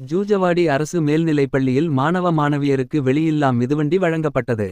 ஜூஜவாடி அரசு மேல்நிலைப்பள்ளியில் மாணவ மாணவியருக்கு வெளியில்லா மிதுவண்டி வழங்கப்பட்டது.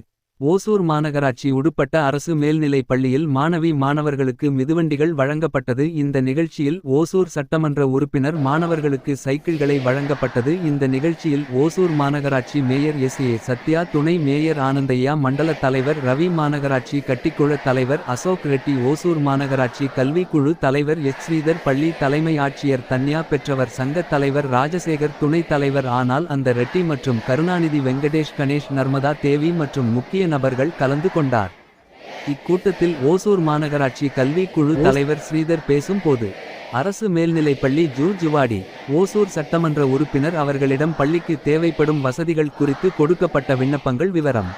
ஓசூர் மாநகராட்சி உடுப்பட்ட அரசு மேல்நிலைப் பள்ளியில் மாணவி மாணவர்களுக்கு மிதுவண்டிகள் வழங்கப்பட்டது. இந்த நிகழ்ச்சியில் ஓசூர் சட்டமன்ற உறுப்பினர் மாணவர்களுக்கு சைக்கிள்களை வழங்கப்பட்டது. இந்த நிகழ்ச்சியில் ஓசூர் மாநகராட்சி மேயர் எஸ் ஏ சத்யா துணை மேயர் ஆனந்தையா மண்டல தலைவர் ரவி மாநகராட்சி கட்டிக்குழ தலைவர் அசோக் ரெட்டி ஓசூர் மாநகராட்சி கல்விக்குழு தலைவர் எச் ஸ்ரீதர் பள்ளி தலைமை ஆட்சியர் தன்யா பெற்றவர் சங்க தலைவர் ராஜசேகர் துணைத் தலைவர் ஆனால் அந்த ரெட்டி மற்றும் கருணாநிதி வெங்கடேஷ் கணேஷ் நர்மதா தேவி மற்றும் முக்கிய நபர்கள் கலந்து கொண்டார். இக்கூட்டத்தில் ஓசூர் மாநகராட்சி கல்வி குழு தலைவர் ஸ்ரீதர் பேசும் போது. அரசு மேல்நிலைப்பள்ளி ஜூ ஜுவாடி ஓசூர் சட்டமன்ற உறுப்பினர் அவர்களிடம் பள்ளிக்கு தேவைப்படும் வசதிகள் குறித்து கொடுக்கப்பட்ட விண்ணப்பங்கள் விவரம்.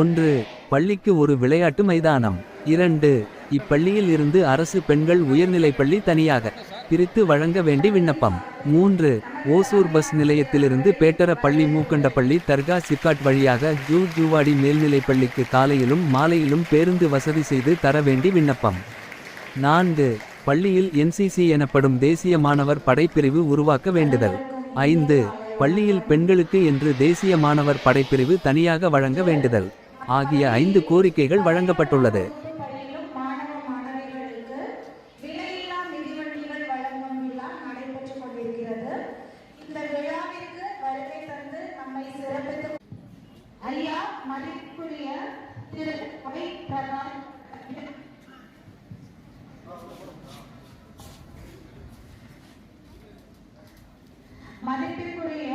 ஒன்று பள்ளிக்கு ஒரு விளையாட்டு மைதானம். இரண்டு இப்பள்ளியில் இருந்து அரசு பெண்கள் உயர்நிலைப்பள்ளி தனியாக பிரித்து வழங்க வேண்டி விண்ணப்பம். மூன்று ஓசூர் பஸ் நிலையத்திலிருந்து பேட்டர பள்ளி மூக்கண்டப்பள்ளி தர்கா சிப்காட் வழியாக ஜூ ஜூவாடி மேல்நிலைப்பள்ளிக்கு காலையிலும் மாலையிலும் பேருந்து வசதி செய்து தர வேண்டி விண்ணப்பம். நான்கு பள்ளியில் என்சிசி எனப்படும் தேசிய மாணவர் படைப்பிரிவு உருவாக்க வேண்டுதல். ஐந்து பள்ளியில் பெண்களுக்கு என்று தேசிய மாணவர் படைப்பிரிவு தனியாக வழங்க வேண்டுதல். ஆகிய ஐந்து கோரிக்கைகள் வழங்கப்பட்டுள்ளது. பள்ளியிலும் மாணவ மாணவிகளுக்கு விலையில்லா மிதிவண்டிகள் வழங்கும் விழா நடைபெற்றுக் கொண்டிருக்கிறது. இந்த விழாவிற்கு வருகை தந்து நம்மை சிறப்பித்து ஐயா மதிப்புக்குரிய திரு அவை பிரதான் மதிப்பிற்குரிய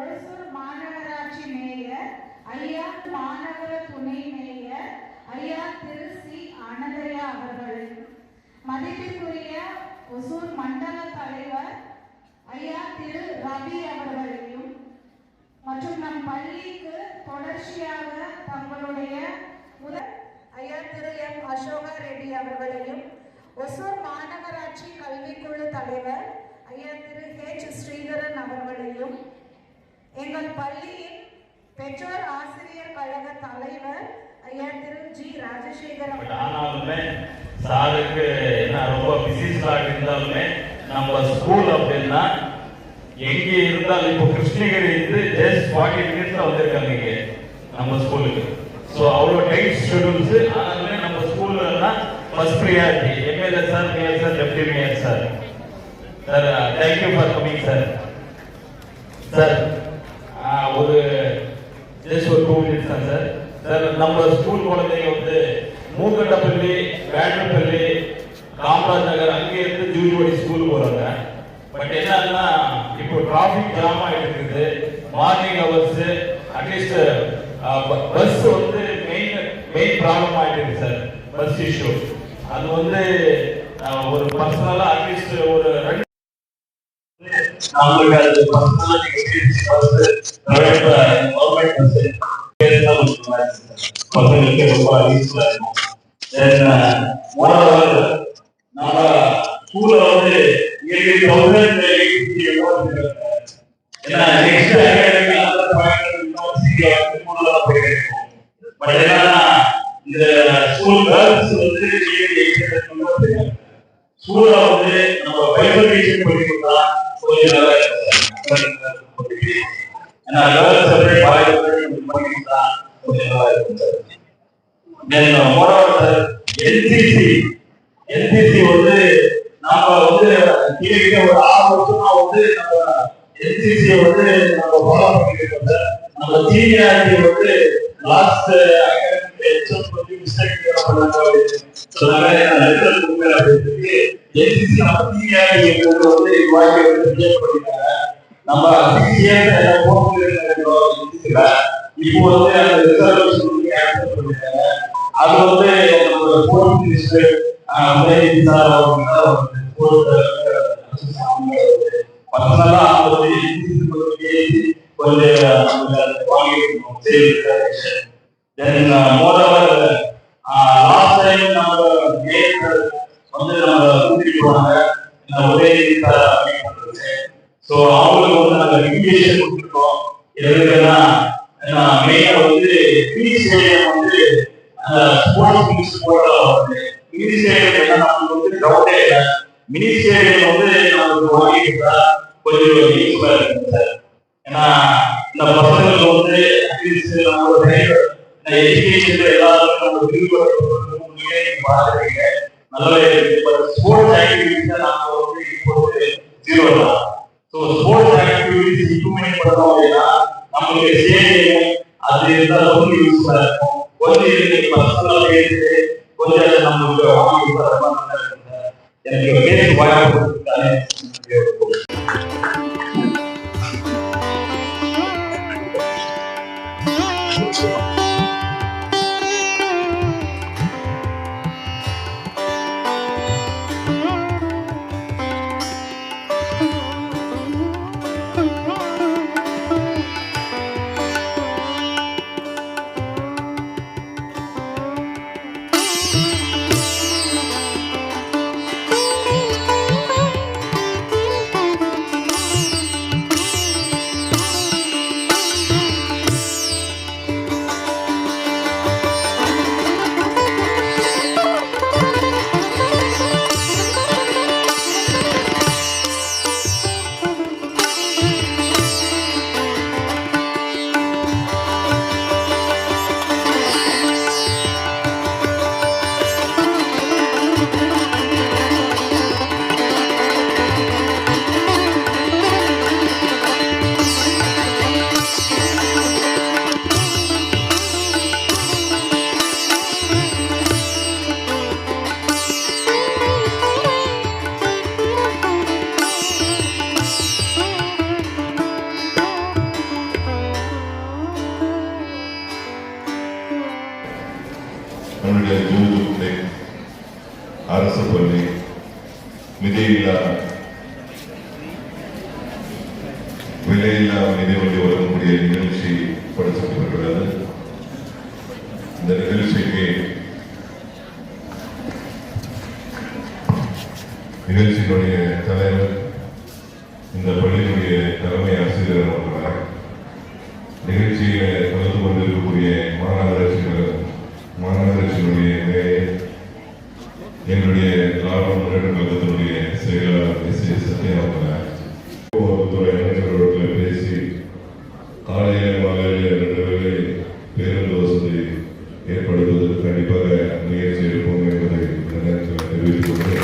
ஒசூர் மாநகராட்சி மேயர் ஐயா மாநகர துணை மேயர் ஐயா திரு சி அனந்தயா அவர்களையும் மதிப்பிற்குரிய ஒசூர் மண்டல தலைவர் ஐயா திரு ரவி அவர்களையும் மற்றும் நம் பள்ளிக்கு தொடர்ச்சியாக தங்களுடைய முதல் ஐயா திரு எம் அசோகா ரெட்டி அவர்களையும் ஒசூர் மாநகராட்சி கல்விக்குழு தலைவர் ஐயா திரு ஹெச் ஸ்ரீதரன் அவர்களையும் எங்கள் பள்ளியின் பெற்றோர் ஆசிரியர் கழக தலைவர் ஐயா திரு ஜி ராஜசேகர் ஆனாலுமே சாருக்கு என்ன ரொம்ப பிஸி இருந்தாலுமே நம்ம ஸ்கூல் அப்படின்னா எங்கே இருந்தாலும் இப்போ கிருஷ்ணகிரி இருந்து ஜஸ்ட் ஃபார்ட்டி மினிட்ஸ்ல வந்திருக்காங்க இங்க நம்ம ஸ்கூலுக்கு ஸோ அவ்வளோ டைட் ஷெடியூல்ஸ் ஆனாலுமே நம்ம ஸ்கூல்ல first priority MLA sir mayor sir deputy mayor sir. Sir thank you for coming sir sir ஒரு ஜஸ்ட் ஒரு டூ மினிட்ஸ் தான் சார். நம்ம ஸ்கூல் குழந்தைங்க வந்து மூக்கண்டப்பள்ளி வேடப்பள்ளி காமராஜ் நகர் அங்கே இருந்து ஜூலிவடி ஸ்கூல் போறாங்க. பட் என்னன்னா இப்போ டிராபிக் ஜாம் ஆயிட்டு இருக்குது morning hours at least bus வந்து மெயின் மெயின் ப்ராப்ளம் ஆயிட்டு இருக்கு சார் பஸ் இஷ்யூ அது வந்து ஒரு பர்சனலா அட்லீஸ்ட் ஒரு ரெண்டு நம்மளுக்கு அது பர்சனலா நீங்க கவர்மெண்ட் பஸ் பசங்களுக்கு ரொம்ப யூஸ்ஃபுல்லா இருக்கும் தென் மோரோவர் நம்ம ஸ்கூல்ல வந்து தௌசண்ட் ஏன்னா நெக்ஸ்ட் அகாடமி அந்த பாயிண்ட் பட் என்னன்னா இந்த ஸ்கூல் கேர்ள்ஸ் வந்து ஸ்கூல்ல வந்து நம்ம பைபிள் பண்ணி கொடுத்தா கொஞ்சம் நல்லா இருக்கும். ஏன்னா கேர்ள்ஸ் செப்பரேட் பாய் பண்ணி கொடுத்தா வந்து நாம வந்து கிட்டத்தட்ட ஒரு ஆறு வருஷமா வந்து நம்ம என்சிசி வந்து நம்ம ஃபாலோ பண்ணிட்டு நம்ம சீனியாரிட்டி வந்து லாஸ்ட் எக்ஸாம் வந்து மிஸ்டேக் பண்ணாங்க சொன்னாங்க லெட்டர் அப்படின்னு சொல்லி நம்ம சீனியாரிட்டி வந்து வாழ்க்கை வந்து பண்ணிட்டாங்க நம்ம சிசிஎஸ் போட்டு இப்போ வந்து அந்த ரிசர்வேஷன் வந்து அது வந்து நம்மளோட ஃபோர்த் மினிஸ்டர் சார் வந்து அந்த ஸ்போர்ட்ஸ் மினி ஸ்டேடியம் என்ன நமக்கு வந்து டவுட்டே இல்லை மினி ஸ்டேடியம் வந்து நமக்கு வாங்கிட்டு கொஞ்சம் யூஸ்ஃபுல்லாக சார் ஏன்னா இந்த பசங்களுக்கு வந்து அட்லீஸ்ட் நம்மளோட எஜுகேஷன் எல்லாரும் நம்ம விரிவுபடுத்துறதுக்கு நல்லாவே இருக்கு ஸ்போர்ட்ஸ் ஆக்டிவிட்டிஸ் நாம வந்து இப்போ ஜீரோ தான் ஸோ ஸ்போர்ட்ஸ் ஆக்டிவிட்டிஸ் இம்ப்ரூவ்மெண்ட் பண்ணோம் அப்படின்னா நம்மளுக்கு ஸ்டேடியம் அது இருந்தாலும் யூஸ்ஃபுல்லா இருக்கும். கொஞ்சம் கொஞ்சம் அதை எனக்கு பேச வாய்ப்பு அரசு பள்ளி மிதியில்லா விலையில்லா மிதிவண்டி வழங்கக்கூடிய நிகழ்ச்சி படுத்தப்பட்டுள்ளது இந்த நிகழ்ச்சிக்கு நிகழ்ச்சியினுடைய தலைவர் இந்த பள்ளியினுடைய தலைமை ஆசிரியர் அவர்களாக நிகழ்ச்சியில கலந்து கொண்டிருக்கக்கூடிய மாநகராட்சிகள் மாநகராட்சியினுடைய எங்களுடைய திராவிட முன்னேற்ற கழகத்தினுடைய செயலாளர் எஸ் ஏ சத்யா அவர்கள் போக்குவரத்துறை அமைச்சர் பேசி காலையில மாலையில ரெண்டு வேளை பேருந்து வசதி ஏற்படுத்துவதற்கு கண்டிப்பாக முயற்சி எடுப்போம் என்பதை இந்த நேரத்தில் தெரிவித்துக் கொண்டு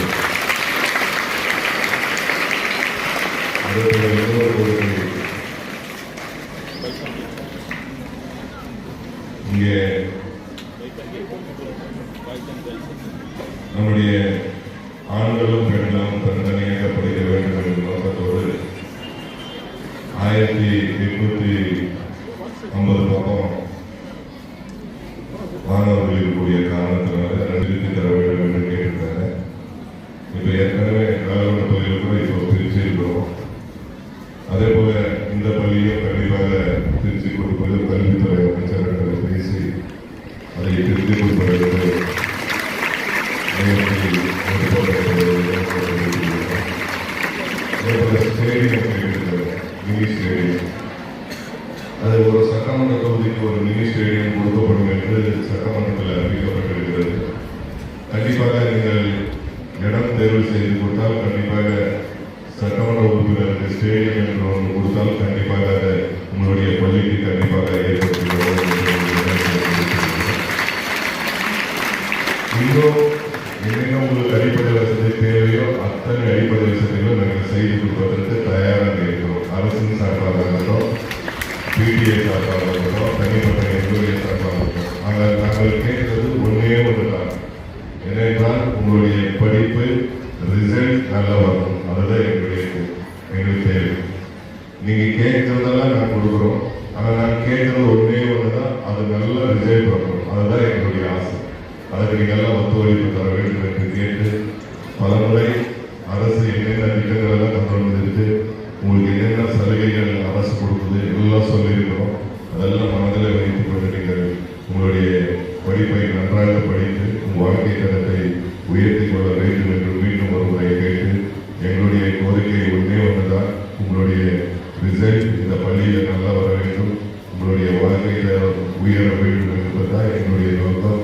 அதற்கு இன்னொரு கோரிக்கை இங்கே நம்முடைய ஆண்களும் பெண்களும் தனித்தனியாக படிக்க வேண்டும் என்ற நோக்கத்தோடு ஆயிரத்தி எட்நூத்தி ஐம்பது பக்கம் மாணவர்கள் இருக்கக்கூடிய காரணத்தினால நிறுத்தி தர வேண்டும் என்று கேட்டிருக்காங்க. இப்ப ஏற்கனவே காலவன பள்ளியில் கூட இப்போ பிரிச்சு இருக்கிறோம் அதே போல இந்த பள்ளியும் கண்டிப்பாக திருச்சி கொடுப்பது கல்வித்துறை அமைச்சர்கள் பேசி அதை திருத்தி கொடுப்பது முயற்சி எடுக்கப்பட்டிருக்கிறது. அதே போல ஸ்டேடியம் கேட்டிருக்கிறது மினி ஸ்டேடியம் அது ஒரு சட்டமன்ற தொகுதிக்கு ஒரு மினி ஸ்டேடியம் கொடுக்கப்படும் என்று சட்டமன்றத்தில் அறிவிக்கப்பட்டிருக்கிறது கண்டிப்பாக நீங்கள் இடம் தேர்வு செய்து கொடுத்தால் கண்டிப்பாக சட்டமன்ற உறுப்பினருக்கு ஸ்டேடியம் என்று ஒன்று கொடுத்தால் கண்டிப்பாக அதை உங்களுடைய பள்ளிக்கு கண்டிப்பாக ஏற்படுத்தி தருவோம் என்று உங்களுக்கு தெரிவித்துக் இன்னும் என்னென்ன உங்களுக்கு அடிப்படை வசதி தேவையோ அத்தனை அடிப்படை வசதிகளும் நாங்கள் செய்து கொடுப்பதற்கு தயாராக இருக்கிறோம். அரசின் சார்பாக இருக்கட்டும் பிடிஏ சார்பாக இருக்கட்டும் தனிப்பட்ட எங்களுடைய சார்பாக இருக்கட்டும் ஆனால் நாங்கள் கேட்கிறது ஒன்றே ஒன்று தான் ஏனென்றால் உங்களுடைய படிப்பு ரிசல்ட் நல்லா வரணும். அதுதான் எங்களுடைய எங்களுக்கு தேவை. நீங்கள் கேட்கறதெல்லாம் நான் கொடுக்குறோம். ஆனால் நான் கேட்கறது ஒன்றே ஒன்று தான் அது நல்ல ரிசல்ட் வரணும். அதுதான் எங்களுடைய ஆசை. அதற்கு நீங்கள் எல்லாம் ஒத்துழைப்பு தர வேண்டும் என்று கேட்டு பலமுறை அரசு என்னென்ன திட்டங்கள் எல்லாம் கொண்டு வந்திருக்கு உங்களுக்கு என்னென்ன சலுகைகள் அரசு கொடுக்குது எல்லாம் சொல்லியிருக்கிறோம். அதெல்லாம் மனதில் வைத்துக் கொண்டு நீங்கள் உங்களுடைய படிப்பை நன்றாக படித்து உங்கள் வாழ்க்கை தரத்தை உயர்த்தி கொள்ள வேண்டும் என்று மீண்டும் ஒரு முறை கேட்டு எங்களுடைய கோரிக்கை ஒன்றே ஒன்றுதான். உங்களுடைய ரிசல்ட் இந்த பள்ளியில் நல்லா வர வேண்டும். உங்களுடைய வாழ்க்கையில் உயர வேண்டும் என்பதுதான் என்னுடைய நோக்கம்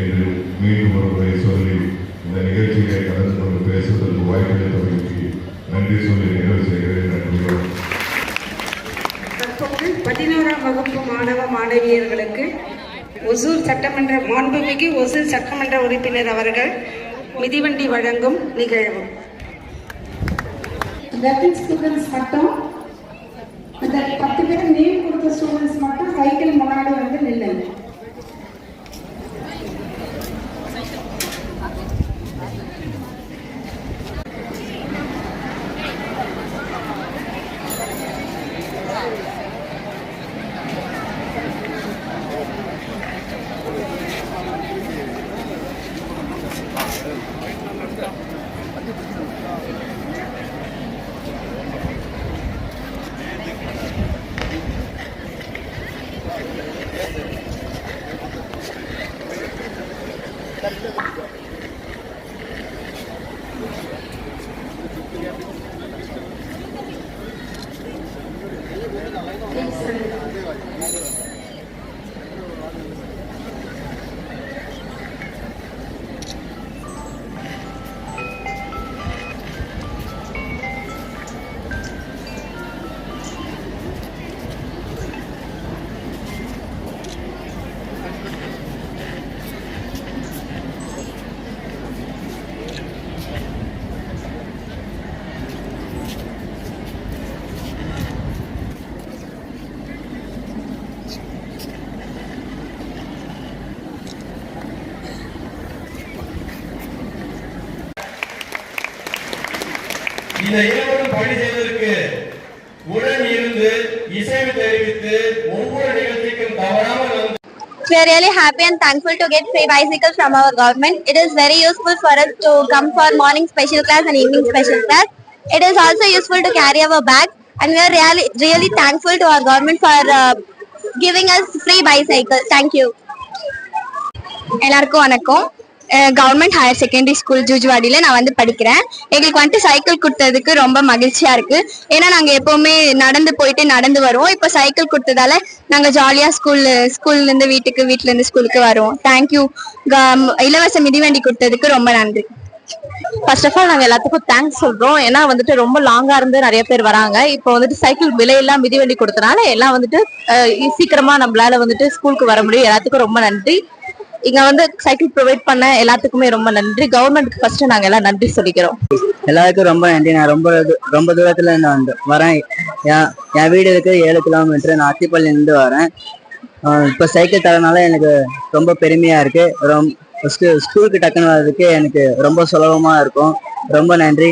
என்று மீண்டும் ஒரு முறை சொல்லி இந்த நிகழ்ச்சியை கலந்து கொண்டு பேசுவதற்கு வாய்ப்பளித்தவர்களுக்கு நன்றி சொல்லி நிறைவு செய்கிறேன். நன்றி தற்போது பதினோராம் வகுப்பு மாணவ மாணவியர்களுக்கு ஒசூர் சட்டமன்ற மாண்புமிகு ஒசூர் சட்டமன்ற உறுப்பினர் அவர்கள் மிதிவண்டி வழங்கும் நிகழ்வு. வெட்டிங் ஸ்டூடெண்ட்ஸ் மட்டும் அந்த பத்து பேர் நேம் கொடுத்த ஸ்டூடெண்ட்ஸ் மட்டும் சைக்கிள் முன்னாடி வந்து நில்லுங்க We are really happy and thankful to get free bicycles from our government. It is very useful for us to come for morning special class and evening special class. It is also useful to carry our bags and we are really really thankful to our government for uh, giving us free bicycles. Thank you. எல்லாருக்கும் வணக்கம் Government higher secondary school ஜூஜ்வாடியில் நான் வந்து படிக்கிறேன். எங்களுக்கு வந்துட்டு cycle கொடுத்ததுக்கு ரொம்ப மகிழ்ச்சியா இருக்கு. ஏன்னா நாங்கள் எப்பவுமே நடந்து போயிட்டு நடந்து வருவோம். இப்போ சைக்கிள் கொடுத்ததால நாங்கள் ஜாலியாக ஸ்கூல் ஸ்கூல்லேருந்து வீட்டுக்கு வீட்டிலேருந்து ஸ்கூலுக்கு வருவோம். தேங்க்யூ இலவச மிதிவண்டி கொடுத்ததுக்கு ரொம்ப நன்றி. ஃபர்ஸ்ட் ஆஃப் ஆல் நாங்க எல்லாத்துக்கும் தேங்க்ஸ் சொல்றோம். ஏன்னா வந்துட்டு ரொம்ப லாங்கா இருந்து நிறைய பேர் வராங்க. இப்போ வந்துட்டு சைக்கிள் விலையெல்லாம் மிதிவண்டி கொடுத்தனால எல்லாம் வந்துட்டு சீக்கிரமா நம்மளால வந்துட்டு ஸ்கூலுக்கு வர முடியும். எல்லாத்துக்கும் ரொம்ப நன்றி. இங்க வந்து சைக்கிள் ப்ரொவைட் பண்ண எல்லாத்துக்குமே ரொம்ப நன்றி. கவர்மெண்ட்க்கு ஃபர்ஸ்ட் நாங்க எல்லாம் நன்றி சொல்லிக்கிறோம். எல்லாருக்கும் ரொம்ப நன்றி. நான் ரொம்ப ரொம்ப தூரத்துல இருந்து வந்து வரேன். என் என் வீடு இருக்கு ஏழு கிலோமீட்டர் நான் அத்திப்பள்ளி இருந்து வரேன். இப்போ இப்ப சைக்கிள் தரனால எனக்கு ரொம்ப பெருமையா இருக்கு. ரொம்ப ஸ்கூலுக்கு டக்குன்னு வர்றதுக்கு எனக்கு ரொம்ப சுலபமா இருக்கும். ரொம்ப நன்றி.